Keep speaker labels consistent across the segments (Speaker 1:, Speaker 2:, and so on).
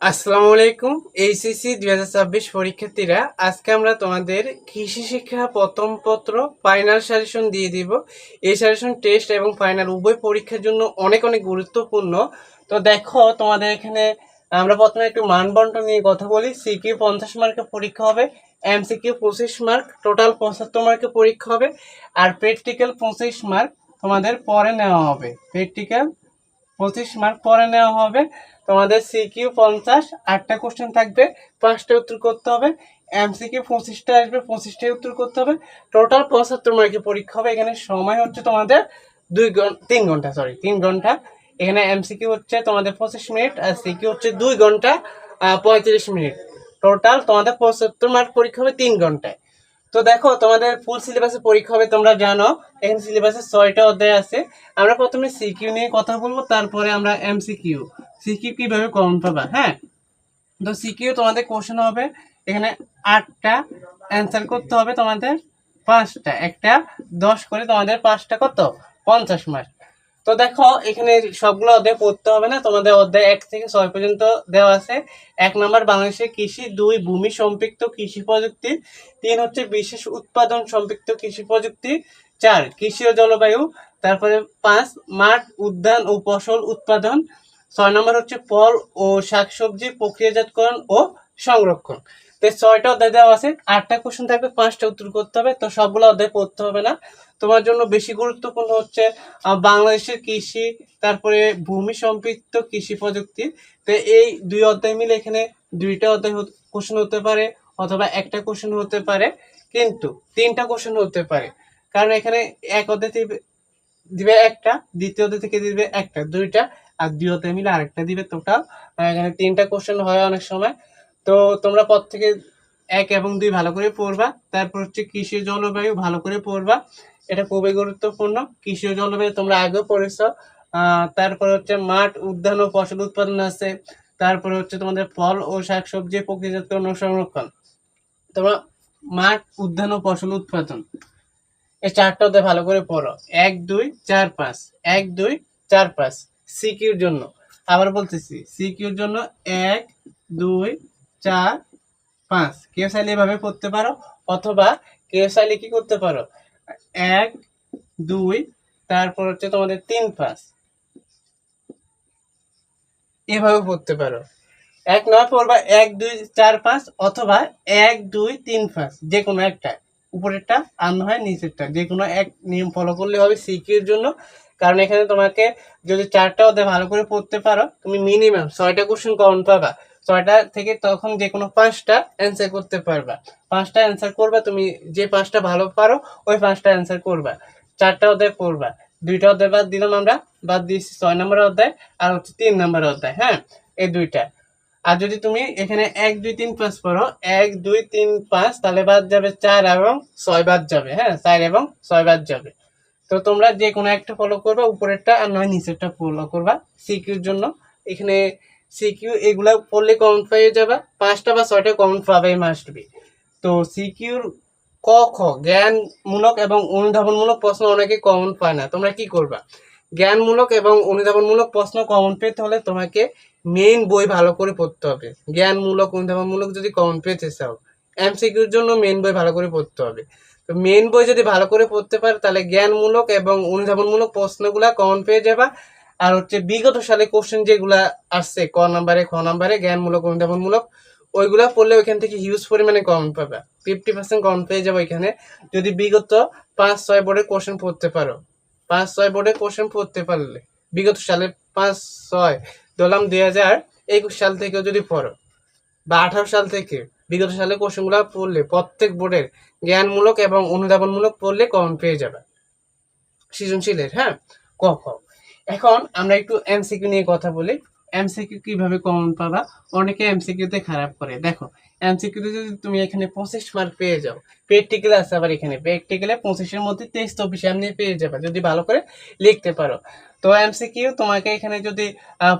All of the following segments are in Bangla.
Speaker 1: আসসালামু আলাইকুম এইচএসসি দুই হাজার ছাব্বিশ পরীক্ষার্থীরা, আজকে আমরা তোমাদের কৃষি শিক্ষা প্রথম পত্র ফাইনাল সাজেশন দিয়ে দিব। এই সাজেশন টেস্ট এবং ফাইনাল উভয় পরীক্ষার জন্য অনেক অনেক গুরুত্বপূর্ণ। তো দেখো, তোমাদের এখানে আমরা প্রথমে একটু মান বন্টন নিয়ে কথা বলি। সিকিউ পঞ্চাশ মার্কের পরীক্ষা হবে এমসিকিউ পঁচিশ মার্ক টোটাল পঁচাত্তর মার্কের পরীক্ষা হবে, আর প্র্যাকটিক্যাল পঁচিশ মার্ক তোমাদের পরে নেওয়া হবে। প্র্যাকটিক্যাল পঁচিশ মার্ক পরে নেওয়া হবে। তোমাদের সিকিউ পঞ্চাশ, আটটা কোশ্চেন থাকবে পাঁচটা উত্তর করতে হবে। এমসিকিউ পঁচিশটা আসবে পঁচিশটাই উত্তর করতে হবে। টোটাল পঁচাত্তর মার্কের পরীক্ষা হবে। এখানে সময় হচ্ছে তোমাদের দুই ঘণ্টা তিন ঘণ্টা সরি তিন ঘণ্টা। এখানে এমসিকিউ হচ্ছে তোমাদের পঁচিশ মিনিট আর সিকিউ হচ্ছে দুই ঘণ্টা পঁয়ত্রিশ মিনিট। টোটাল তোমাদের পঁচাত্তর মার্ক পরীক্ষা হবে তিন ঘন্টায়। তো দেখো, তোমাদের ফুল সিলেবাসের পরীক্ষা হবে, তোমরা জানো। এখানে সিলেবাসের ছয়টা অধ্যায় আছে। আমরা প্রথমে সিকিউ নিয়ে কথা বলব, তারপরে আমরা এমসিকিউ সিকিউ কীভাবে কমন পাবা হ্যাঁ? তো সিকিউ তোমাদের কোশ্চেন হবে, এখানে আটটা অ্যান্সার করতে হবে তোমাদের পাঁচটা। একটা, দশ করে তোমাদের পাঁচটা কত? পঞ্চাশ মার্ক তো দেখো, এখানে সবগুলো অধ্যায় পড়তে হবে না। তোমাদের অধ্যায় এক থেকে ছয় পর্যন্ত দেওয়া আছে। এক নম্বর, বাংলাদেশের কৃষি, দুই, ভূমি সম্পৃক্ত কৃষি প্রযুক্তি, তিন হচ্ছে বিশেষ উৎপাদন সম্পৃক্ত কৃষি প্রযুক্তি, চার, কৃষি ও জলবায়ু, তারপরে পাঁচ, মাঠ, উদ্যান ও ফসল উৎপাদন, ছয় নম্বর হচ্ছে ফল ও শাকসবজি প্রক্রিয়াজাতকরণ ও সংরক্ষণ। তো ছয়টা অধ্যায় দেওয়া আছে, আটটা কোশ্চেন থাকবে, পাঁচটা উত্তর করতে হবে, তো সবগুলো অধ্যায় পড়তে হবে না। তোমার জন্য বেশি গুরুত্বপূর্ণ হচ্ছে বাংলাদেশের কৃষি, তারপরে ভূমি সম্পৃক্ত কৃষি প্রযুক্তি। তো এই দুই অধ্যায় মিলে এখানে দুইটা অধ্যায় কোশ্চেন হতে পারে অথবা একটা কোশ্চেন হতে পারে, কিন্তু তিনটা কোশ্চেন হতে পারে। কারণ এখানে এক অধ্যায় দিবে একটা, দ্বিতীয় অধ্যায় থেকে দিবে একটা, দুইটা, আর অধ্যায় মিলে আরেকটা দিবে টোটাল এখানে তিনটা কোশ্চেন হয় অনেক সময়। তো তোমরা পর থেকে এক এবং দুই ভালো করে পড়বা। তারপর হচ্ছে কৃষি জলবায়ু ভালো করে পড়বা। এটা খুবই গুরুত্বপূর্ণ। কৃষি জলবায়ু তোমরা আগেও পড়েছো। তারপর হচ্ছে মাঠ উদ্যান ও ফসল উৎপাদন আছে। তারপরে হচ্ছে তোমাদের ফল ও শাকসবজি প্রক্রিয়াজাতকরণ সংরক্ষণ। তোমরা মাঠ উদ্যান ও ফসল উৎপাদন। এই চারটা অধ্যায় ভালো করে পড়ো। এক, দুই, চার, পাঁচ। এক, দুই, চার, পাঁচ। সিকিউর জন্য। আবার বলতেছি, সিকিউর জন্য এক, দুই চার, পাঁচ। কেউ চাইলে এভাবে পড়তে পারো, অথবা কেউ চাইলে কি করতে পারো? এক, দুই, তারপর হচ্ছে তোমাদের তিন, পাঁচ। এভাবে পড়তে পারো। এক নয় পড়বা এক, দুই, চার, পাঁচ, অথবা এক, দুই, তিন, পাঁচ যে কোনো একটা। উপরেরটা আর হয়, নিচেরটা। যে কোনো এক নিয়ম ফলো করলে হবে সিকিউর জন্য। কারণ এখানে তোমাকে যদি চারটা অধ্যায় ভালো করে পড়তে পারো, তুমি মিনিমাম ছয়টা কোশ্চেন কমন পাবা। ছয়টা থেকে তখন যে কোনো পাঁচটা অ্যান্সার করতে পারবা। পাঁচটা অ্যান্সার করবা, তুমি যে পাঁচটা ভালো পারো, ওই পাঁচটা অ্যান্সার করবা। চারটা অধ্যায় পড়বা। দুইটা অধ্যায় বাদ দিলাম আমরা, বাদ দিয়েছি ছয় নম্বর অধ্যায় আর হচ্ছে তিন নম্বর অধ্যায় হ্যাঁ? এই দুইটা। আর যদি তুমি এখানে এক, দুই, তিন, পাঁচ পড়ো, এক, দুই, তিন, পাঁচ, তাহলে বাদ যাবে চার এবং ছয় বাদ যাবে হ্যাঁ? চার এবং ছয় বাদ যাবে। তো তোমরা যে কোনো একটা ফলো করবা, উপরেরটা আর নয়, নিচেরটা ফলো করবা। সিকিউর জন্য। এখানে সিকিউ এগুলা পড়লে কমন পেয়ে যাবে। পাঁচটা বা ছয়টা কমন পাবে মাস্ট বি তো সিকিউর ক, খ, জ্ঞানমূলক এবং অনুধাবনমূলক প্রশ্ন অনেকে কমন পায় না। তোমরা কি করবা? জ্ঞানমূলক এবং অনুধাবনমূলক প্রশ্ন কমন পেতে হলে তোমাকে মেইন বই ভালো করে পড়তে হবে। জ্ঞানমূলক, অনুধাবনমূলক যদি কমন পেতে চাও এমসিকিউর জন্য মেইন বই ভালো করে পড়তে হবে। তো মেইন বই যদি ভালো করে পড়তে পারো, তাহলে জ্ঞানমূলক এবং অনুধাবনমূলক প্রশ্নগুলা কমন পেয়ে যাবা। আর হচ্ছে বিগত সালে কোশ্চেন যেগুলা আসছে, ক নাম্বারে, খ নাম্বারে, জ্ঞানমূলক, অনুধাবনমূলক, ওইগুলা পড়লে ওইখান থেকে হিউজ পরিমাণে কমন পাবে। ফিফটি পার্সেন্ট কমন পেয়ে যাবে এখানে যদি বিগত পাঁচ, ছয় বোর্ডের কোশ্চেন পড়তে পারো। পাঁচ, ছয় বোর্ডের কোশ্চেন পড়তে পারলে, বিগত সালে পাঁচ, ছয় ধরলাম দুই হাজার একুশ সাল থেকে যদি পড়ো, বা আঠারো সাল থেকে বিগত সালে কোশ্চেনগুলো পড়লে, প্রত্যেক বোর্ডের জ্ঞানমূলক এবং অনুধাবনমূলক পড়লে কমন পেয়ে যাবে। সৃজনশীলের হ্যাঁ? ক এখন আমরা একটু এমসিকিউ নিয়ে কথা বলি। এমসিকিউ কীভাবে কমন পাবা? অনেকে এমসিকিউতে খারাপ করে। দেখো এমসিকিউতে যদি তুমি এখানে পঁচিশ মার্ক পেয়ে যাও প্র্যাকটিক্যাল আছে আবার এখানে। প্র্যাকটিক্যালে পঁচিশের মধ্যে তেইশ চব্বিশ এমনি পেয়ে যাবে, যদি ভালো করে লিখতে পারো। তো এমসিকিউ তোমাকে এখানে যদি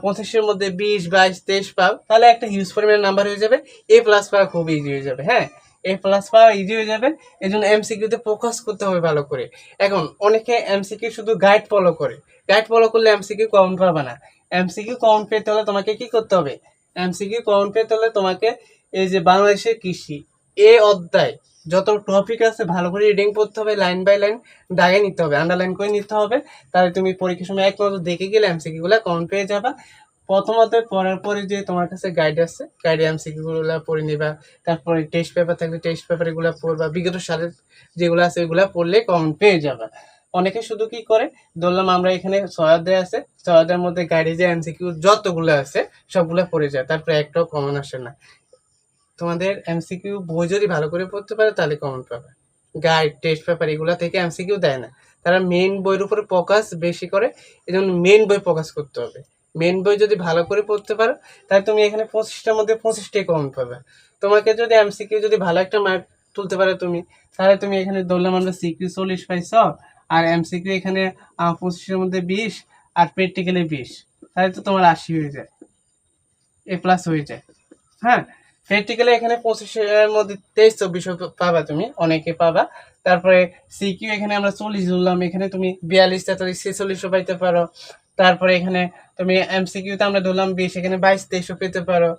Speaker 1: পঁচিশের মধ্যে বিশ, বাইশ, তেইশ পাও, তাহলে একটা হিউজ পরিমাণের নাম্বার হয়ে যাবে। এ প্লাস পাওয়া খুব ইজি হয়ে যাবে হ্যাঁ? এ প্লাস পাওয়া ইজি হয়ে যাবে। এই জন্য এমসিকিউতে ফোকাস করতে হবে ভালো করে। এখন, অনেকে এমসিকিউ শুধু গাইড ফলো করে। গাইড ফলো করলে এমসিকিউ কমন পাবে না। এমসিকিউ কমন পেতে হলে তোমাকে কি করতে হবে? এমসিকিউ কমন পেতে হলে তোমাকে এই যে বাংলাদেশের কৃষি, এ অধ্যায় যত টপিক আছে ভালো করে রিডিং পড়তে হবে লাইন বাই লাইন দাগে নিতে হবে আন্ডারলাইন করে নিতে হবে। তাহলে তুমি পরীক্ষার সময় এক দেখে গেলে এমসিকিউ গুলো কমন পেয়ে যাবা। প্রথমত পড়ার পরে যে তোমার কাছে গাইড আছে গাইডে এমসিকিউ গুলো পড়ে নিবা। তারপরে টেস্ট পেপার থাকলে টেস্ট পেপার এগুলো পড়বা। বিগত সালের যেগুলো আছে ওইগুলো পড়লে কমন পেয়ে যাবা। অনেকে শুধু কি করে? ধরলাম আমরা এখানে সয়াদে আছে সয়াদের মধ্যে গাইডে যে এমসিকিউ যতগুলো আছে, সবগুলো পড়ে যায় তারপরে একটাও কমন আসে না। তোমাদের এমসিকিউ বই যদি ভালো করে পড়তে পারো, তাহলে কমন পাবে। গাইড টেস্ট পেপার এগুলো থেকে এমসিকিউ দেয় না। তারা মেন বইয়ের উপরে ফোকাস বেশি করে এই জন্য মেন বই ফোকাস করতে হবে। মেন বই যদি ভালো করে পড়তে পারো, তাহলে তুমি এখানে পঁচিশটার মধ্যে পঁচিশটাই কমন পাবে। তোমাকে যদি এমসিকিউ যদি ভালো একটা মার্ক তুলতে পারো তুমি, তাহলে তুমি এখানে ধরলাম আমরা সিকিউ চল্লিশ পাইছ আর এমসিকিউ এখানে পঁচিশের মধ্যে বিশ আর প্র্যাকটিক্যালি বিশ। তাহলে তো তোমার আশি হয়ে যায়। এ প্লাস হয়ে যায়। হ্যাঁ? প্র্যাকটিক্যালি এখানে পঁচিশের মধ্যে তেইশ, চব্বিশ পাবা তুমি। অনেকে পাবা। তারপরে সিকিউ এখানে আমরা চল্লিশ ধরলাম। এখানে তুমি বিয়াল্লিশ, তেতাল্লিশ, ছেচল্লিশও পাইতে পারো। তারপরে এখানে তুমি এমসিকিউতে আমরা ধরলাম বিশ, এখানে বাইশ, তেইশও পেতে পারো।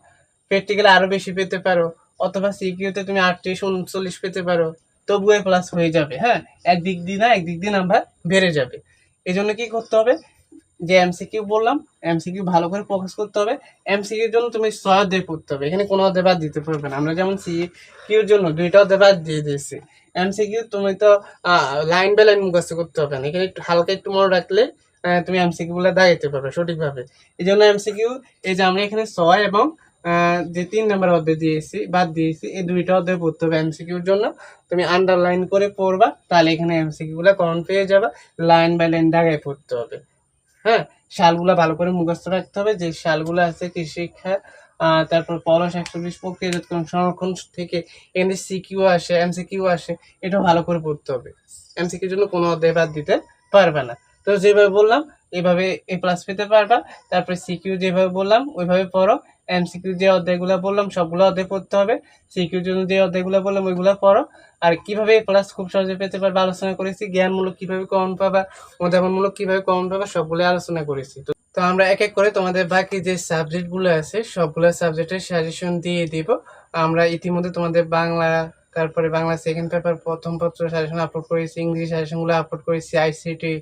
Speaker 1: প্র্যাকটিক্যালি আরও বেশি পেতে পারো। অথবা সিকিউতে তুমি আটত্রিশ, উনচল্লিশ পেতে পারো। তবুও প্লাস হয়ে যাবে হ্যাঁ? একদিক দিয়ে না একদিক দিয়ে নাম্বার বেড়ে যাবে। এই জন্য কী করতে হবে? যে এমসিকিউ বললাম এমসিকিউ ভালো করে ফোকাস করতে হবে। এমসিকিউর জন্য তুমি ছয় অধ্যায় পড়তে হবে। এখানে কোনো অধ্যায় বাদ দিতে পারবে না। আমরা যেমন সি কিউর জন্য দুইটা অধ্যায় বাদ দিয়ে দিয়েছি। এমসিকিউ তুমি তো লাইন বাই লাইন মুখস্থ করতে হবে না। এখানে একটু হালকা একটু মনে রাখলে তুমি এমসিকিউ গুলো দাগাইতে পারবে সঠিকভাবে। এই জন্য এমসিকিউ এই যে আমরা এখানে ছয় এবং যে তিন নম্বর অধ্যায় দিয়েছি, বাদ দিয়েছি, এই দুইটা অধ্যায় পড়তে হবে এমসিকিউর জন্য। তুমি আন্ডারলাইন করে পড়বা, তাহলে এখানে এমসিকিউ গুলো কমন পেয়ে যাবা লাইন বাই লাইন দাগায় পড়তে হবে। হ্যাঁ শালগুলা ভালো করে মুখস্থ রাখতে হবে, যে শালগুলো আছে কৃষি শিক্ষা তারপর পলাশ একশো বিশ প্রক্রিয়াজাতকরণ সংরক্ষণ থেকে এখানে সিকিউ আসে এমসিকিউ আসে এটাও ভালো করে পড়তে হবে। এমসিকিউর জন্য কোনো অধ্যায় বাদ দিতে পারবে না। তো যেভাবে বললাম, এভাবে এ প্লাস পেতে পারবা, তারপরে সিকিউ যেভাবে বললাম, ওইভাবে পড়ো। এমসিকিউ যে অধ্যায়গুলো বললাম, সবগুলো অধ্যায় পড়তে হবে। সিকিউর জন্য যে অধ্যায়গুলো বললাম, ওইগুলো পড়ো। আর কীভাবে এ প্লাস খুব সহজে পেতে পারবে আলোচনা করেছি, জ্ঞানমূলক কীভাবে কমন পাবা উদাহরণমূলক কীভাবে কমন পাবা সবগুলো আলোচনা করেছি। তো তো আমরা এক এক করে তোমাদের বাকি যে সাবজেক্টগুলো আছে, সবগুলো সাবজেক্টের সাজেশন দিয়ে দিব। আমরা ইতিমধ্যে তোমাদের বাংলা, তারপরে বাংলা সেকেন্ড পেপার প্রথম পত্র সাজেশন আপলোড করেছি ইংলিশ সাজেশনগুলো আপলোড করেছি আইসিটি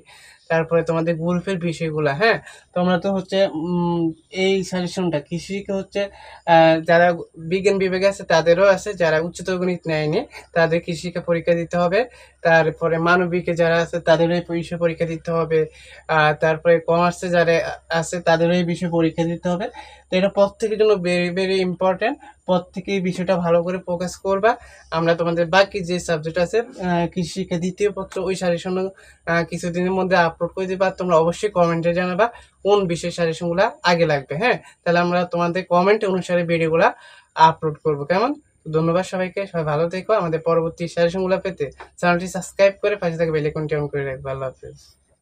Speaker 1: তারপরে তোমাদের গ্রুপের বিষয়গুলো হ্যাঁ? তোমরা তো হচ্ছে এই সাজেশনটা কৃষিকে হচ্ছে যারা বিজ্ঞান বিভাগে আছে তাদেরও আছে যারা উচ্চতর গণিত নেয়নি তাদের কৃষিকে পরীক্ষা দিতে হবে। তারপরে মানবিকে যারা আছে তাদেরও এই বিষয়ে পরীক্ষা দিতে হবে। আর তারপরে কমার্সে যারা আছে তাদেরও এই বিষয়ে পরীক্ষা দিতে হবে। তো এটা প্রত্যেকের জন্য ভেরি ভেরি ইম্পর্টেন্ট প্রত্যেকে এই বিষয়টা ভালো করে ফোকাস করবা। আমরা তোমাদের বাকি যে সাবজেক্ট আছে আহ, কৃষি শিক্ষা দ্বিতীয় পত্র ওই সাজেশন কিছুদিনের মধ্যে আপলোড করে দিবা, তোমরা অবশ্যই কমেন্টে জানাবা কোন বিশেষ সাজেশনগুলো আগে লাগবে হ্যাঁ? তাহলে আমরা তোমাদের কমেন্ট অনুসারে ভিডিওগুলো আপলোড করব, কেমন? ধন্যবাদ সবাইকে, সবাই ভালো থেকো, আমাদের পরবর্তী সাজেশনগুলো পেতে চ্যানেলটি সাবস্ক্রাইব করে পাশে থাকা বেলাইকনটি অন করে রাখবে, আল্লাহ হাফেজ।